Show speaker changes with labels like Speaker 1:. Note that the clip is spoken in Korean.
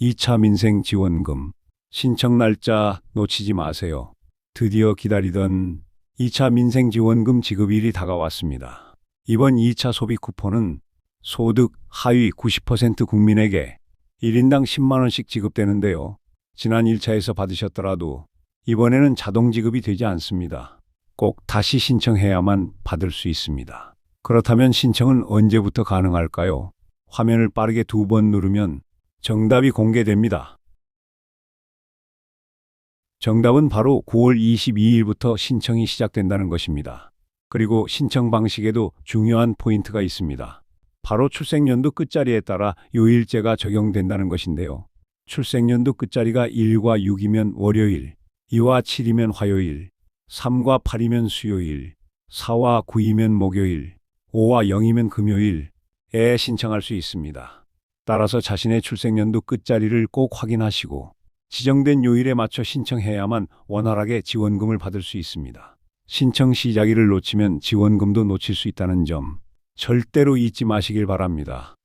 Speaker 1: 2차 민생 지원금 신청 날짜 놓치지 마세요. 드디어 기다리던 2차 민생 지원금 지급일이 다가왔습니다. 이번 2차 소비 쿠폰은 소득 하위 90% 국민에게 1인당 10만 원씩 지급되는데요. 지난 1차에서 받으셨더라도 이번에는 자동 지급이 되지 않습니다. 꼭 다시 신청해야만 받을 수 있습니다. 그렇다면 신청은 언제부터 가능할까요? 화면을 빠르게 두 번 누르면 정답이 공개됩니다. 정답은 바로 9월 22일부터 신청이 시작된다는 것입니다. 그리고 신청 방식에도 중요한 포인트가 있습니다. 바로 출생연도 끝자리에 따라 요일제가 적용된다는 것인데요. 출생연도 끝자리가 1과 6이면 월요일, 2와 7이면 화요일, 3과 8이면 수요일, 4와 9이면 목요일, 5와 0이면 금요일에 신청할 수 있습니다. 따라서 자신의 출생연도 끝자리를 꼭 확인하시고 지정된 요일에 맞춰 신청해야만 원활하게 지원금을 받을 수 있습니다. 신청 시작일을 놓치면 지원금도 놓칠 수 있다는 점 절대로 잊지 마시길 바랍니다.